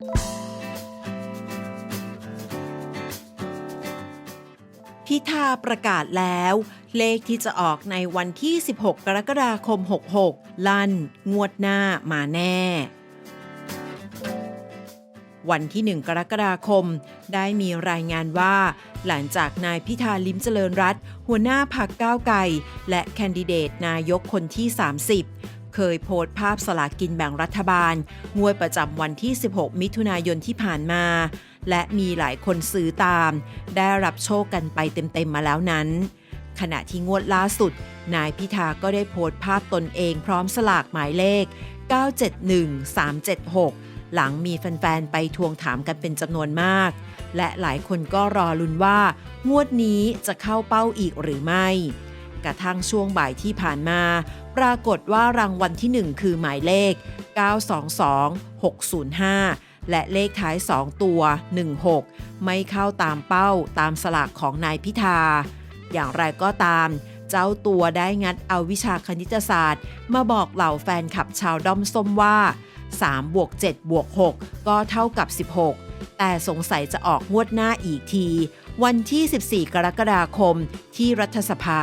พิธาประกาศแล้ว เลขที่จะออกในวันที่ 16 กรกฎาคม 66 ลั่น งวดหน้ามาแน่ วันที่ 1 กรกฎาคม ได้มีรายงานว่า หลังจากนายพิธาลิมเจริญรัตหัวหน้าพักก้าวไกลและแคนดิเดตนายกคนที่ 30 เคยโพสต์ภาพสลากินแบ่งรัฐบาลงวดประจำวันที่ 16 มิถุนายนที่ผ่านมา และมีหลายคนซื้อตาม ได้รับโชคกันไปเต็มๆมาแล้วนั้น ขณะที่งวดล่าสุด นายพิธาก็ได้โพสต์ภาพตนเองพร้อมสลากหมายเลข 971376 หลังมีแฟนๆ ไปทวงถามกันเป็นจำนวนมาก และหลายคนก็รอลุ้นว่า งวดนี้จะเข้าเป้าอีกหรือไม่ กระทั่งช่วงบ่ายที่ผ่านมา ปรากฏว่ารางวัลที่ 1 คือหมายเลข 922605 และเลขท้าย 2 ตัว 16 ไม่เข้าตามเป้าตามสลากของนายพิธา อย่างไรก็ตาม เจ้าตัวได้งัดเอาวิชาคณิตศาสตร์ มาบอกเหล่าแฟนคลับชาวด้อมส้มว่า 3 บวก 7 บวก 6 ก็เท่ากับ 16 แต่สงสัยจะออกงวดหน้าอีกทีวันที่ 14 กรกฎาคม ที่รัฐสภา